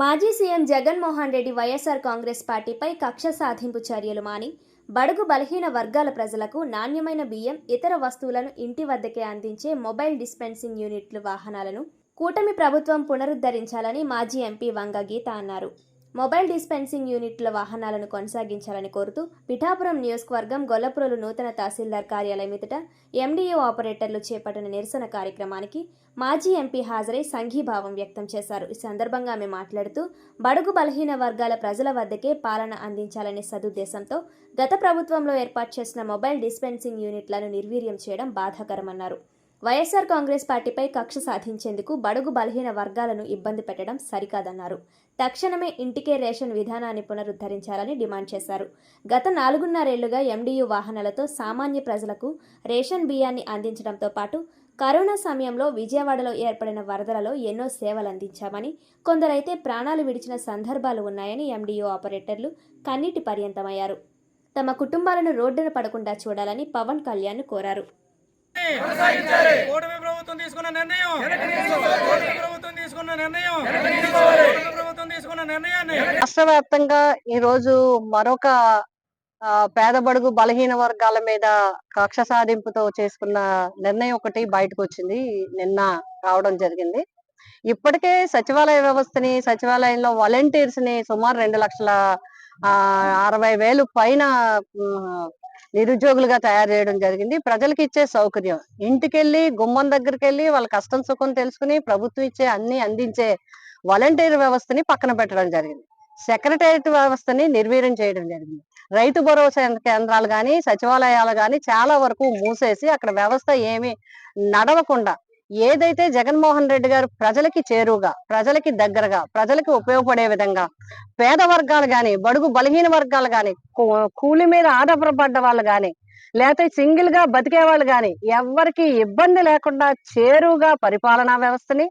మాజీ CM Jaganmohan Reddy YSR Congress పార్టీపై కక్ష సాధింపు చర్యలు మాని బడుగు బలహీన వర్గాల ప్రజలకు నాణ్యమైన బియ్యం ఇతర వస్తువులను ఇంటి వద్దకే అందించే మొబైల్ డిస్పెన్సింగ్ యూనిట్లు వాహనాలను కూటమి ప్రభుత్వం పునరుద్ధరించాలని మాజీ ఎంపీ వంగ గీత అన్నారు. మొబైల్ డిస్పెన్సింగ్ యూనిట్ల వాహనాలను కొనసాగించాలని కోరుతూ పిఠాపురం నియోజకవర్గం గొల్లపురలు నూతన తహసీల్దార్ కార్యాలయం ఎదుట ఎండీఓ ఆపరేటర్లు చేపట్టిన నిరసన కార్యక్రమానికి మాజీ ఎంపీ హాజరై సంఘీభావం వ్యక్తం చేశారు. ఈ సందర్భంగా ఆమె మాట్లాడుతూ బడుగు బలహీన వర్గాల ప్రజల వద్దకే పాలన అందించాలనే సదుద్దేశంతో గత ప్రభుత్వంలో ఏర్పాటు చేసిన మొబైల్ డిస్పెన్సింగ్ యూనిట్లను నిర్వీర్యం చేయడం బాధాకరమన్నారు. వైఎస్ఆర్ కాంగ్రెస్ పార్టీపై కక్ష సాధించేందుకు బడుగు బలహీన వర్గాలను ఇబ్బంది పెట్టడం సరికాదన్నారు. తక్షణమే ఇంటికే రేషన్ విధానాన్ని పునరుద్ధరించాలని డిమాండ్ చేశారు. గత నాలుగున్నరేళ్ళుగా ఎండియు వాహనాలతో సామాన్య ప్రజలకు రేషన్ బియ్యాన్ని అందించడంతో పాటు కరోనా సమయంలో విజయవాడలో ఏర్పడిన వరదలలో ఎన్నో సేవలు అందించామని కొందరైతే ప్రాణాలు విడిచిన సందర్భాలు ఉన్నాయని ఎండియు ఆపరేటర్లు కన్నీటి పర్యంతమయ్యారు. తమ కుటుంబాలను రోడ్డున పడకుండా చూడాలని పవన్ కళ్యాణ్ కోరారు. కూటమి ప్రభుత్వం తీసుకున్న నిర్ణయం. కూటమి ప్రభుత్వం తీసుకున్న నిర్ణయం. కూటమి ప్రభుత్వం తీసుకున్న నిర్ణయాన్ని. రాష్ట్ర వ్యాప్తంగా ఈ రోజు మరొక పేద బడుగు బలహీన వర్గాల మీద కక్ష సాధింపుతో చేసుకున్న నిర్ణయం ఒకటి బయటకు వచ్చింది. నిన్న రావడం జరిగింది. ఇప్పటికే సచివాలయ వ్యవస్థని సచివాలయంలో వాలంటీర్స్ని సుమారు రెండు లక్షల ఆ, అరవై వేలు పైన నిరుద్యోగులుగా తయారు చేయడం జరిగింది. ప్రజలకు ఇచ్చే సౌకర్యం. ఇంటికెళ్ళి గుమ్మం దగ్గరికి వెళ్ళి వాళ్ళ కష్టం సుఖం తెలుసుకుని ప్రభుత్వం ఇచ్చే అన్ని అందించే వాలంటీర్ వ్యవస్థని పక్కన పెట్టడం జరిగింది. సెక్రటేరియట్ వ్యవస్థని నిర్వీర్యం చేయడం జరిగింది. రైతు భరోసా కేంద్రాలు కానీ సచివాలయాలు కానీ చాలా వరకు మూసేసి అక్కడ వ్యవస్థ ఏమీ నడవకుండా ఏదైతే జగన్మోహన్ రెడ్డి గారు ప్రజలకి చేరువుగా ప్రజలకి దగ్గరగా ప్రజలకి ఉపయోగపడే విధంగా పేద వర్గాలు గాని బడుగు బలహీన వర్గాలు గాని కూ- కూలి మీద ఆధారపడ్డ వాళ్ళు గాని లేకపోతే సింగిల్గా బతికే వాళ్ళు గాని ఎవరికి ఇబ్బంది లేకుండా చేరువుగా పరిపాలనా వ్యవస్థని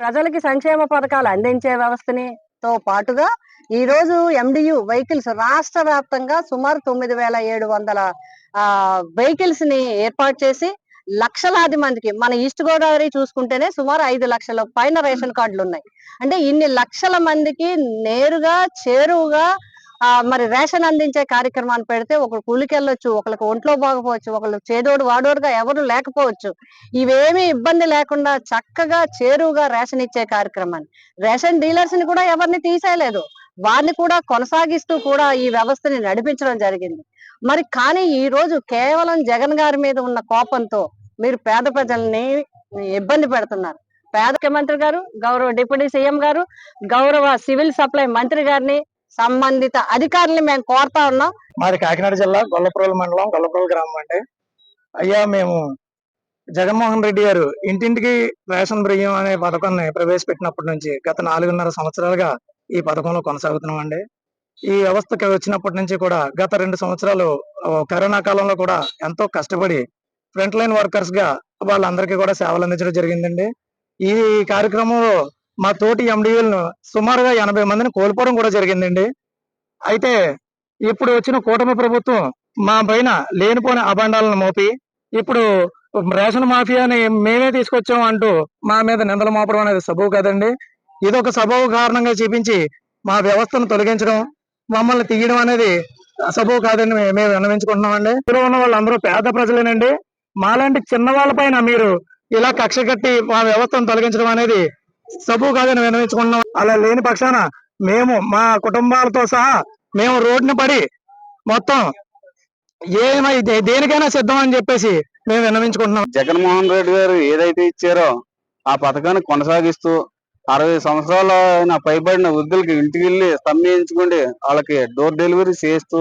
ప్రజలకి సంక్షేమ పథకాలు అందించే వ్యవస్థని తో పాటుగా ఈ రోజు ఎండియు వెహికల్స్ రాష్ట్ర వ్యాప్తంగా సుమారు తొమ్మిది వేల ఏడు వందల ఆ వెహికల్స్ని ఏర్పాటు చేసి లక్షలాది మందికి మన ఈస్ట్ గోదావరి చూసుకుంటేనే సుమారు ఐదు లక్షల పైన రేషన్ కార్డులు ఉన్నాయి. అంటే ఇన్ని లక్షల మందికి నేరుగా చేరువుగా మరి రేషన్ అందించే కార్యక్రమాన్ని పెడితే ఒకరు కూలికి వెళ్ళొచ్చు ఒకరికి ఒంట్లో బాగపోవచ్చు ఒకళ్ళు చేదోడు వాడోడుగా ఎవరు లేకపోవచ్చు. ఇవేమీ ఇబ్బంది లేకుండా చక్కగా చేరువుగా రేషన్ ఇచ్చే కార్యక్రమాన్ని. రేషన్ డీలర్స్ని కూడా ఎవరిని తీసేయలేదు. వారిని కూడా కొనసాగిస్తూ కూడా ఈ వ్యవస్థని నడిపించడం జరిగింది. మరి కానీ ఈ రోజు కేవలం జగన్ గారి మీద ఉన్న కోపంతో మీరు పేద ప్రజల్ని ఇబ్బంది పెడుతున్నారు. పేద ముఖ్యమంత్రి గారు గౌరవ డిప్యూటీ సీఎం గారు గౌరవ సివిల్ సప్లై మంత్రి గారిని సంబంధిత అధికారుల్ని మేము కోరుతా ఉన్నాం. మాది కాకినాడ జిల్లా గొల్లపురల్ మండలం గొల్లపురల్ గ్రామం అండి. అయ్యా మేము జగన్మోహన్ రెడ్డి గారు ఇంటింటికి రేషన్ బియ్యం అనే పథకాన్ని ప్రవేశపెట్టినప్పటి నుంచి గత నాలుగున్నర సంవత్సరాలుగా ఈ పథకంలో కొనసాగుతున్నాం అండి. ఈ వ్యవస్థకి వచ్చినప్పటి నుంచి కూడా గత రెండు సంవత్సరాలు కరోనా కాలంలో కూడా ఎంతో కష్టపడి ఫ్రంట్ లైన్ వర్కర్స్గా వాళ్ళందరికీ కూడా సేవలు అందించడం జరిగిందండి. ఈ కార్యక్రమంలో మా తోటి ఎండిఎల్ను సుమారుగా ఎనభై మందిని కోల్పోవడం కూడా జరిగిందండి. అయితే ఇప్పుడు వచ్చిన కూటమి ప్రభుత్వం మా పైన లేనిపోని అభండాలను మోపి ఇప్పుడు రేషన్ మాఫియాని మేమే తీసుకొచ్చాం అంటూ మా మీద నిందలు మోపడం అనేది సబబు కదండి. ఇది ఒక సబబు కారణంగా చూపించి మా వ్యవస్థను తొలగించడం మమ్మల్ని తీయడం అనేది సబబు కాదని మేము విన్నవించుకుంటున్నామండి. ఇందులో ఉన్న వాళ్ళందరూ పేద ప్రజలేనండి. మాలాంటి చిన్న వాళ్ళ పైన మీరు ఇలా కక్ష కట్టి మా వ్యవస్థను తొలగించడం అనేది సబు కాదని వినవించుకుంటున్నాం అలా లేని పక్షాన మేము మా కుటుంబాలతో సహా మేము రోడ్డున పడి మొత్తం ఏమైదే దేనికైనా సిద్ధం అని చెప్పేసి మేము విన్నవించుకుంటున్నాం. జగన్మోహన్ రెడ్డి గారు ఏదైతే ఇచ్చారో ఆ పథకాన్ని కొనసాగిస్తూ అరవై సంవత్సరాల ఆయన పైబడిన వృద్ధులకి ఇంటికి వెళ్ళి స్తంభించుకుండి వాళ్ళకి డోర్ డెలివరీ చేస్తూ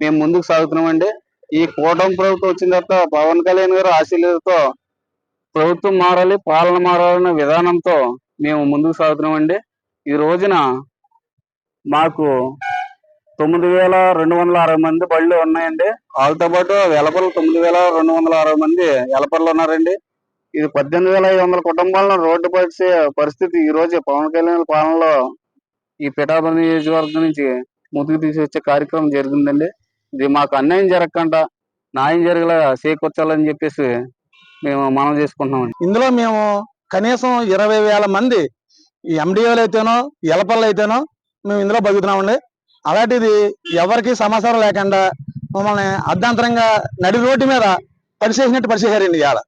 మేము ముందుకు సాగుతున్నామండి. ఈ కూటమి ప్రభుత్వం వచ్చిన తర్వాత పవన్ కళ్యాణ్ గారు ఆశీర్వాదంతో ప్రభుత్వం మారాలి పాలన మారాలనే విధానంతో మేము ముందుకు సాగుతున్నామండి. ఈ రోజున మాకు తొమ్మిది వేల రెండు వందల అరవై మంది బళ్ళు ఉన్నాయండి. వాళ్ళతో పాటు వెలపర్లు తొమ్మిది వేల రెండు వందల అరవై మంది వెలపర్లు ఉన్నారండి. ఇది పద్దెనిమిది వేల ఐదు వందల కుటుంబాలను రోడ్డు పరిచే పరిస్థితి ఈ రోజు పవన్ కళ్యాణ్ పాలనలో ఈ పిఠాపురం నియోజకవర్గం నుంచి ముందుకు తీసుకొచ్చే కార్యక్రమం జరిగిందండి ఇది మాకు అన్యాయం జరగకుండా న్యాయం జరిగేలా చేకూర్చాలని చెప్పేసి మేము మనం చేసుకుంటున్నాం ఇందులో మేము కనీసం ఇరవై వేల మంది ఎండిఓలు అయితేనో ఎలపల్లు అయితేనో మేము ఇందులో బతుకుతున్నామండి. అలాంటిది ఎవరికి సమాచారం లేకుండా మమ్మల్ని అర్ధాంతరంగా నడి రోడ్డు మీద పరిచేసినట్టు పరిచేశారండి ఇవాళ.